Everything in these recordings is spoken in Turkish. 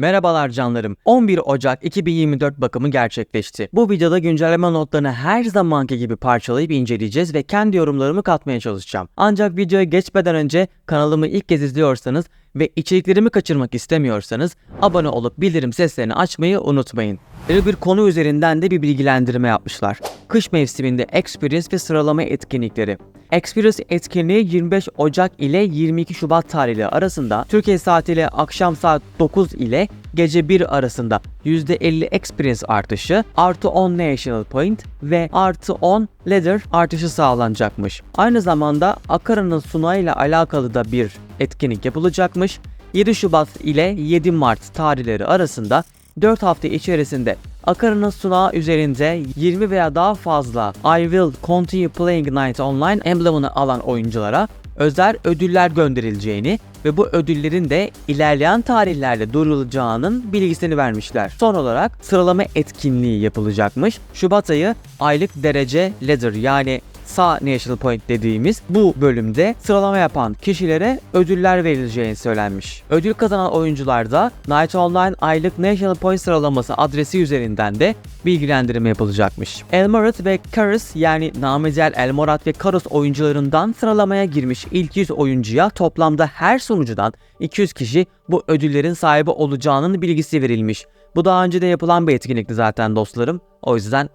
Merhabalar canlarım. 11 Ocak 2024 bakımı gerçekleşti. Bu videoda güncelleme notlarını her zamanki gibi parçalayıp inceleyeceğiz ve kendi yorumlarımı katmaya çalışacağım. Ancak videoya geçmeden önce kanalımı ilk kez izliyorsanız ve içeriklerimi kaçırmak istemiyorsanız abone olup bildirim seslerini açmayı unutmayın. Böyle bir konu üzerinden de bir bilgilendirme yapmışlar. Kış mevsiminde Experience ve sıralama etkinlikleri. Experience etkinliği 25 Ocak ile 22 Şubat tarihleri arasında Türkiye saatiyle akşam saat 9 ile gece 1 arasında %50 Experience artışı, artı 10 National Point ve artı 10 Ladder artışı sağlanacakmış. Aynı zamanda Akara'nın sunayla alakalı da bir etkinlik yapılacakmış. 7 Şubat ile 7 Mart tarihleri arasında 4 hafta içerisinde Akara'nın sunağı üzerinde 20 veya daha fazla I Will Continue Playing Night Online emblemini alan oyunculara özel ödüller gönderileceğini ve bu ödüllerin de ilerleyen tarihlerde duyurulacağının bilgisini vermişler. Son olarak sıralama etkinliği yapılacakmış. Şubat ayı aylık derece ladder yani sağ National Point dediğimiz bu bölümde sıralama yapan kişilere ödüller verileceğini söylenmiş. Ödül kazanan oyuncular da Night Online aylık National Point sıralaması adresi üzerinden de bilgilendirme yapılacakmış. Elmorat ve Karus yani Namizel Elmorat ve Karus oyuncularından sıralamaya girmiş ilk 100 oyuncuya toplamda her sunucudan 200 kişi bu ödüllerin sahibi olacağının bilgisi verilmiş. Bu daha önce de yapılan bir etkinlikti zaten dostlarım. O yüzden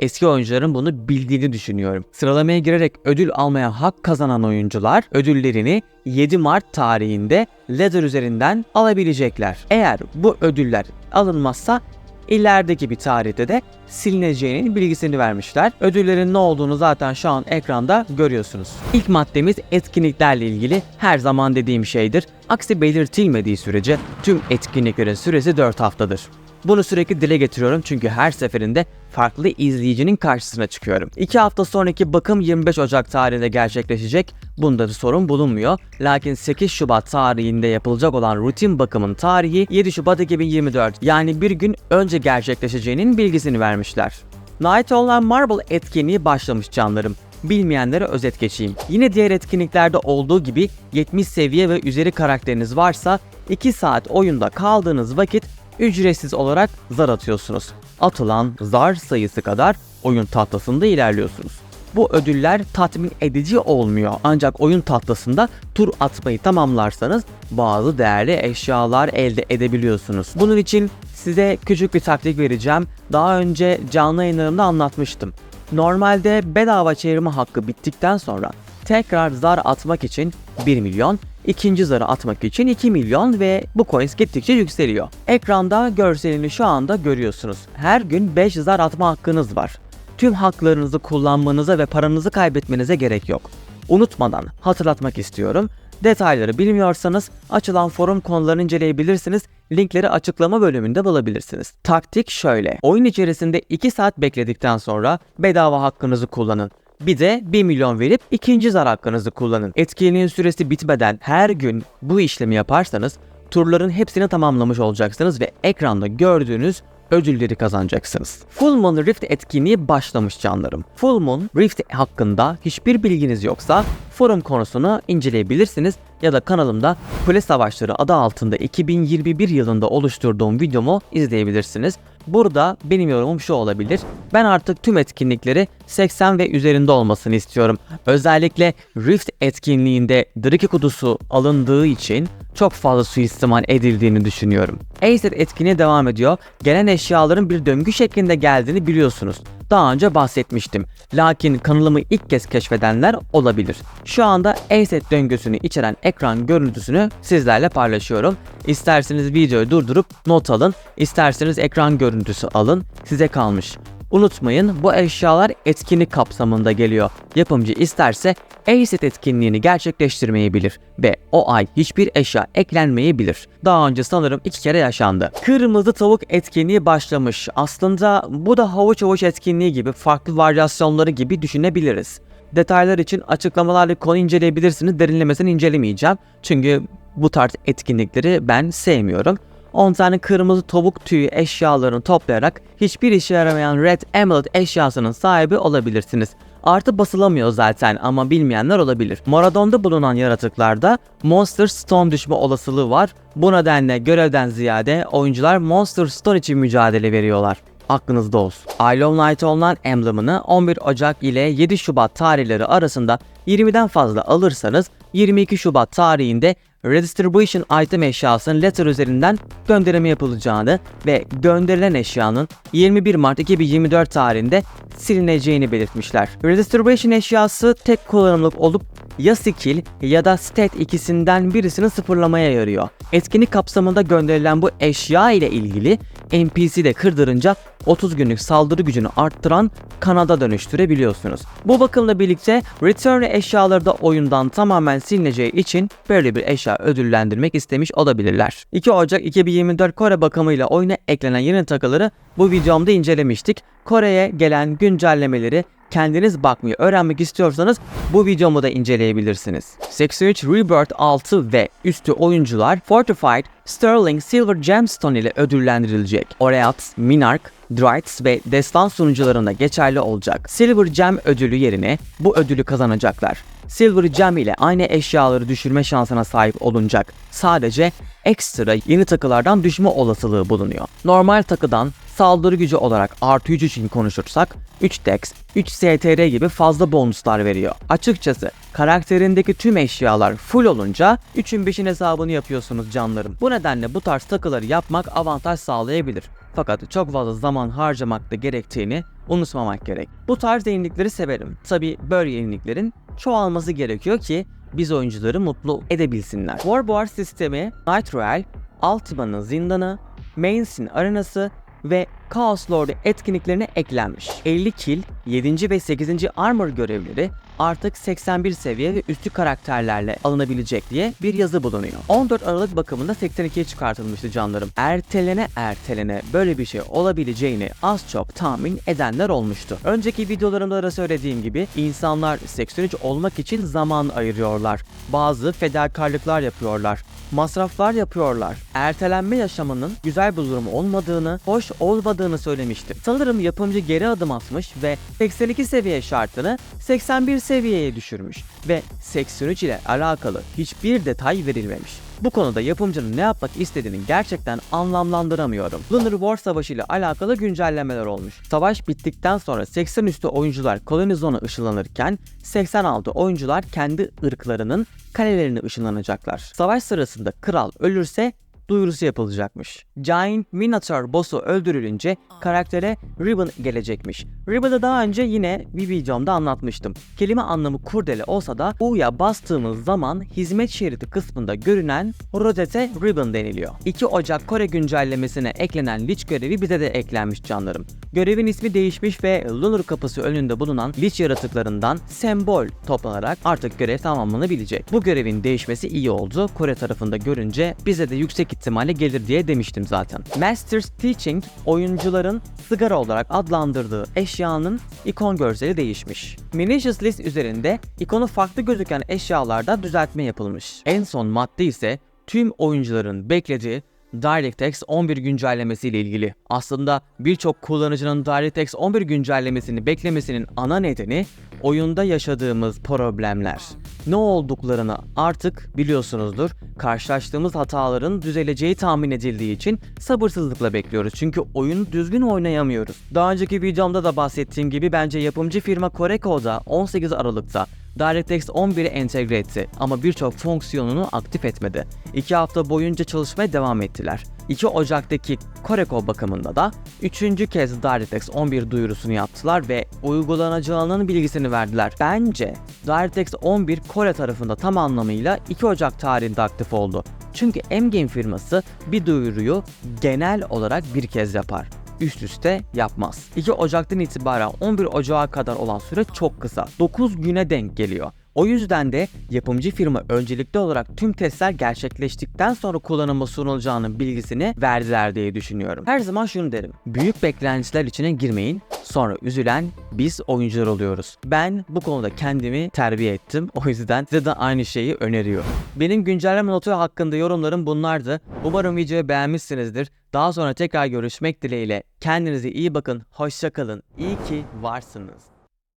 eski oyuncuların bunu bildiğini düşünüyorum. Sıralamaya girerek ödül almaya hak kazanan oyuncular ödüllerini 7 Mart tarihinde ladder üzerinden alabilecekler. Eğer bu ödüller alınmazsa ilerideki bir tarihte de silineceğinin bilgisini vermişler. Ödüllerin ne olduğunu zaten şu an ekranda görüyorsunuz. İlk maddemiz etkinliklerle ilgili her zaman dediğim şeydir. Aksi belirtilmediği sürece tüm etkinliklerin süresi 4 haftadır. Bunu sürekli dile getiriyorum çünkü her seferinde farklı izleyicinin karşısına çıkıyorum. 2 hafta sonraki bakım 25 Ocak tarihinde gerçekleşecek. Bunda bir sorun bulunmuyor. Lakin 8 Şubat tarihinde yapılacak olan rutin bakımın tarihi 7 Şubat 2024 yani bir gün önce gerçekleşeceğinin bilgisini vermişler. Night Online Marble etkinliği başlamış canlarım. Bilmeyenlere özet geçeyim. Yine diğer etkinliklerde olduğu gibi 70 seviye ve üzeri karakteriniz varsa 2 saat oyunda kaldığınız vakit ücretsiz olarak zar atıyorsunuz. Atılan zar sayısı kadar oyun tahtasında ilerliyorsunuz. Bu ödüller tatmin edici olmuyor ancak oyun tahtasında tur atmayı tamamlarsanız bazı değerli eşyalar elde edebiliyorsunuz. Bunun için size küçük bir taktik vereceğim. Daha önce canlı yayınlarımda anlatmıştım. Normalde bedava çevirme hakkı bittikten sonra tekrar zar atmak için 1 milyon, ikinci zarı atmak için 2 milyon ve bu coins gittikçe yükseliyor. Ekranda görselini şu anda görüyorsunuz. Her gün 5 zar atma hakkınız var. Tüm haklarınızı kullanmanıza ve paranızı kaybetmenize gerek yok. Unutmadan hatırlatmak istiyorum. Detayları bilmiyorsanız açılan forum konularını inceleyebilirsiniz. Linkleri açıklama bölümünde bulabilirsiniz. Taktik şöyle. Oyun içerisinde 2 saat bekledikten sonra bedava hakkınızı kullanın. Bir de 1 milyon verip ikinci zar hakkınızı kullanın. Etkinliğin süresi bitmeden her gün bu işlemi yaparsanız turların hepsini tamamlamış olacaksınız ve ekranda gördüğünüz ödülleri kazanacaksınız. Full Moon Rift etkinliği başlamış canlarım. Full Moon Rift hakkında hiçbir bilginiz yoksa forum konusunu inceleyebilirsiniz ya da kanalımda Kule Savaşları adı altında 2021 yılında oluşturduğum videomu izleyebilirsiniz. Burada benim yorumum şu olabilir. Ben artık tüm etkinlikleri 80 ve üzerinde olmasını istiyorum. Özellikle Rift etkinliğinde Drake kutusu alındığı için çok fazla suistimal edildiğini düşünüyorum. Acer etkinliğe devam ediyor. Gelen eşyaların bir döngü şeklinde geldiğini biliyorsunuz. Daha önce bahsetmiştim. Lakin kanalımı ilk kez keşfedenler olabilir. Şu anda ASET döngüsünü içeren ekran görüntüsünü sizlerle paylaşıyorum. İsterseniz videoyu durdurup not alın, isterseniz ekran görüntüsü alın. Size kalmış. Unutmayın bu eşyalar etkinlik kapsamında geliyor. Yapımcı isterse ACET etkinliğini gerçekleştirmeyebilir ve o ay hiçbir eşya eklenmeyebilir. Daha önce sanırım iki kere yaşandı. Kırmızı tavuk etkinliği başlamış. Aslında bu da havuç havuç etkinliği gibi farklı varyasyonları gibi düşünebiliriz. Detaylar için açıklamalarla konu inceleyebilirsiniz. Derinlemesine incelemeyeceğim. Çünkü bu tarz etkinlikleri ben sevmiyorum. 10 tane kırmızı tavuk tüyü eşyalarını toplayarak hiçbir işe yaramayan Red Emerald eşyasının sahibi olabilirsiniz. Artı basılamıyor zaten ama bilmeyenler olabilir. Moradon'da bulunan yaratıklarda Monster Stone düşme olasılığı var. Bu nedenle görevden ziyade oyuncular Monster Stone için mücadele veriyorlar. Aklınızda olsun. Isle of Night Online emblemini 11 Ocak ile 7 Şubat tarihleri arasında 20'den fazla alırsanız 22 Şubat tarihinde Redistribution item eşyasının letter üzerinden gönderimi yapılacağını ve gönderilen eşyanın 21 Mart 2024 tarihinde silineceğini belirtmişler. Redistribution eşyası tek kullanımlık olup ya skill ya da stat ikisinden birisini sıfırlamaya yarıyor. Etkinlik kapsamında gönderilen bu eşya ile ilgili NPC de kırdırınca 30 günlük saldırı gücünü arttıran kanada dönüştürebiliyorsunuz. Bu bakımla birlikte Return eşyaları da oyundan tamamen silineceği için böyle bir eşya ödüllendirmek istemiş olabilirler. 2 Ocak 2024 Kore bakımıyla oyuna eklenen yeni takıları bu videomda incelemiştik. Kore'ye gelen güncellemeleri kendiniz bakmayı öğrenmek istiyorsanız bu videomu da inceleyebilirsiniz. 83 Rebirth 6 ve üstü oyuncular Fortified Sterling Silver Gemstone ile ödüllendirilecek. Oreats, Minarch, Drites ve Destan sunucularında geçerli olacak. Silver Gem ödülü yerine bu ödülü kazanacaklar. Silver Gem ile aynı eşyaları düşürme şansına sahip olunacak. Sadece ekstra yeni takılardan düşme olasılığı bulunuyor. Normal takıdan saldırı gücü olarak artı 3 için konuşursak 3 Dex, 3 STR gibi fazla bonuslar veriyor. Açıkçası karakterindeki tüm eşyalar full olunca 3'ün 5'in hesabını yapıyorsunuz canlarım. Bu nedenle bu tarz takıları yapmak avantaj sağlayabilir. Fakat çok fazla zaman harcamak da gerektiğini unutmamak gerek. Bu tarz yenilikleri severim. Tabi böyle yeniliklerin çoğalması gerekiyor ki biz oyuncuları mutlu edebilsinler. Warboar sistemi Night Royale, Ultima'nın zindanı, Mains'in arenası ve Chaos Lord etkinliklerine eklenmiş. 50 kill, 7. ve 8. armor görevleri artık 81 seviye ve üstü karakterlerle alınabilecek diye bir yazı bulunuyor. 14 Aralık bakımında 82'ye çıkartılmıştı canlarım. Ertelene ertelene böyle bir şey olabileceğini az çok tahmin edenler olmuştu. Önceki videolarımda da söylediğim gibi insanlar 83 olmak için zaman ayırıyorlar. Bazı fedakarlıklar yapıyorlar masraflar yapıyorlar. Ertelenme yaşamının güzel bir durum olmadığını, hoş olmadığını söylemiştim. Sanırım yapımcı geri adım atmış ve 82 seviye şartını 81 seviyeye düşürmüş ve 83 ile alakalı hiçbir detay verilmemiş. Bu konuda yapımcının ne yapmak istediğini gerçekten anlamlandıramıyorum. Lunar War Savaşı ile alakalı güncellemeler olmuş. Savaş bittikten sonra 80 üstü oyuncular koloni zona ışınlanırken 86 oyuncular kendi ırklarının kalelerine ışınlanacaklar. Savaş sırasında kral ölürse duyurusu yapılacakmış. Giant Minotaur boss'u öldürülünce karaktere Ribbon gelecekmiş. Ribbon'ı daha önce yine bir videomda anlatmıştım. Kelime anlamı kurdele olsa da U'ya bastığımız zaman hizmet şeridi kısmında görünen rozete Ribbon deniliyor. 2 Ocak Kore güncellemesine eklenen Lich görevi bize de eklenmiş canlarım. Görevin ismi değişmiş ve Lunar kapısı önünde bulunan Lich yaratıklarından sembol toplanarak artık görev tamamlanabilecek. Bu görevin değişmesi iyi oldu. Kore tarafında görünce bize de yüksek ihtimalle gelir diye demiştim zaten. Master's Teaching oyuncuların sigara olarak adlandırdığı eşyanın ikon görseli değişmiş. Munitions List üzerinde ikonu farklı gözüken eşyalarda düzeltme yapılmış. En son madde ise tüm oyuncuların beklediği DirectX 11 güncellemesi ile ilgili. Aslında birçok kullanıcının DirectX 11 güncellemesini beklemesinin ana nedeni oyunda yaşadığımız problemler. Ne olduklarını artık biliyorsunuzdur. Karşılaştığımız hataların düzeleceği tahmin edildiği için sabırsızlıkla bekliyoruz. Çünkü oyunu düzgün oynayamıyoruz. Daha önceki videomda da bahsettiğim gibi bence yapımcı firma Coreco'da 18 Aralık'ta DirectX 11'i entegre etti ama birçok fonksiyonunu aktif etmedi. 2 hafta boyunca çalışmaya devam ettiler. 2 Ocak'taki Coreco bakımında da 3. kez DirectX 11 duyurusunu yaptılar ve uygulanacağının bilgisini verdiler. Bence DirectX 11 Kore tarafında tam anlamıyla 2 Ocak tarihinde aktif oldu. Çünkü M-Game firması bir duyuruyu genel olarak bir kez yapar üst üste yapmaz. 2 Ocak'tan itibaren 11 Ocak'a kadar olan süre çok kısa. 9 güne denk geliyor. O yüzden de yapımcı firma öncelikli olarak tüm testler gerçekleştikten sonra kullanıma sunulacağının bilgisini verdiler diye düşünüyorum. Her zaman şunu derim. Büyük beklentiler içine girmeyin. Sonra üzülen biz oyuncular oluyoruz. Ben bu konuda kendimi terbiye ettim. O yüzden size de aynı şeyi öneriyorum. Benim güncelleme notu hakkında yorumlarım bunlardı. Umarım videoyu beğenmişsinizdir. Daha sonra tekrar görüşmek dileğiyle. Kendinize iyi bakın. Hoşçakalın. İyi ki varsınız.